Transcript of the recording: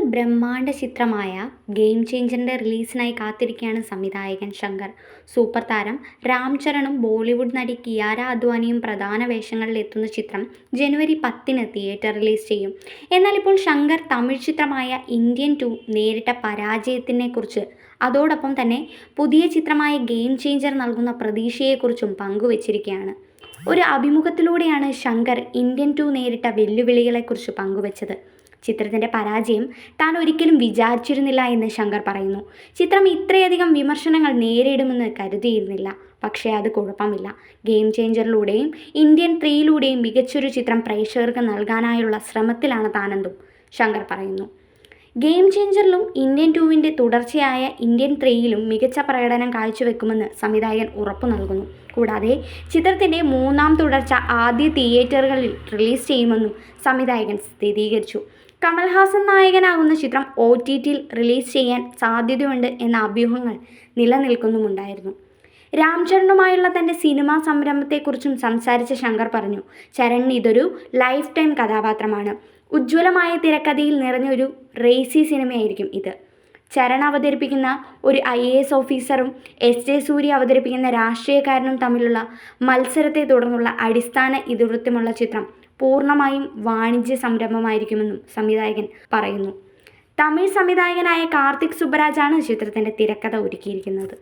തെലുങ്ക് ബ്രഹ്മാണ്ഡ ചിത്രമായ ഗെയിം ചേഞ്ചറിന്റെ റിലീസിനായി കാത്തിരിക്കുകയാണ് സംവിധായകൻ ശങ്കർ. സൂപ്പർ താരം രാം ചരണും ബോളിവുഡ് നടി കിയാര അദ്വാനിയും പ്രധാന വേഷങ്ങളിൽ എത്തുന്ന ചിത്രം ജനുവരി പത്തിന് തിയേറ്റർ റിലീസ് ചെയ്യും. എന്നാൽ ഇപ്പോൾ ശങ്കർ തമിഴ് ചിത്രമായ ഇന്ത്യൻ ടു നേരിട്ട പരാജയത്തിനെക്കുറിച്ച് അതോടൊപ്പം തന്നെ പുതിയ ചിത്രമായ ഗെയിം ചേഞ്ചർ നൽകുന്ന പ്രതീക്ഷയെക്കുറിച്ചും പങ്കുവച്ചിരിക്കുകയാണ്. ഒരു അഭിമുഖത്തിലൂടെയാണ് ശങ്കർ ഇന്ത്യൻ ടു നേരിട്ട വെല്ലുവിളികളെക്കുറിച്ച് പങ്കുവച്ചത്. ചിത്രത്തിന്റെ പരാജയം താൻ ഒരിക്കലും വിചാരിച്ചിരുന്നില്ല എന്ന് ശങ്കർ പറയുന്നു. ചിത്രം ഇത്രയധികം വിമർശനങ്ങൾ നേരിടുമെന്ന് കരുതിയിരുന്നില്ല. പക്ഷേ അത് കുഴപ്പമില്ല. ഗെയിം ചേഞ്ചറിലൂടെയും ഇന്ത്യൻ ത്രീയിലൂടെയും മികച്ചൊരു ചിത്രം പ്രേക്ഷകർക്ക് നൽകാനായുള്ള ശ്രമത്തിലാണ് താനെന്നും ശങ്കർ പറയുന്നു. ഗെയിം ചേഞ്ചറിലും ഇന്ത്യൻ ടൂവിന്റെ തുടർച്ചയായ ഇന്ത്യൻ ത്രീയിലും മികച്ച പ്രകടനം കാഴ്ചവെക്കുമെന്ന് സംവിധായകൻ ഉറപ്പു നൽകുന്നു. കൂടാതെ ചിത്രത്തിന്റെ മൂന്നാം തുടർച്ച ആദ്യ തിയേറ്ററുകളിൽ റിലീസ് ചെയ്യുമെന്നും സംവിധായകൻ സ്ഥിരീകരിച്ചു. കമൽഹാസൻ നായകനാകുന്ന ചിത്രം ഒ ടി ടിയിൽ റിലീസ് ചെയ്യാൻ സാധ്യതയുണ്ട് എന്ന അഭ്യൂഹങ്ങൾ നിലനിൽക്കുന്നുമുണ്ടായിരുന്നു. രാം ചരണുമായുള്ള തന്റെ സിനിമാ സംരംഭത്തെക്കുറിച്ചും സംസാരിച്ച ശങ്കർ പറഞ്ഞു ചരൺ ഇതൊരു ലൈഫ് ടൈം കഥാപാത്രമാണ്. ഉജ്ജ്വലമായ തിരക്കഥയിൽ നിറഞ്ഞൊരു റേസി സിനിമയായിരിക്കും ഇത്. ചരൺ അവതരിപ്പിക്കുന്ന ഒരു ഐ എ എസ് ഓഫീസറും എസ് ജെ സൂര്യ അവതരിപ്പിക്കുന്ന രാഷ്ട്രീയക്കാരനും തമ്മിലുള്ള മത്സരത്തെ തുടർന്നുള്ള അടിസ്ഥാന ഇതിവൃത്തമുള്ള ചിത്രം പൂർണമായും വാണിജ്യ സംരംഭമായിരിക്കുമെന്നും സംവിധായകൻ പറയുന്നു. തമിഴ് സംവിധായകനായ കാർത്തിക് സുബരാജാണ് ചിത്രത്തിന്റെ തിരക്കഥ ഒരുക്കിയിരിക്കുന്നത്.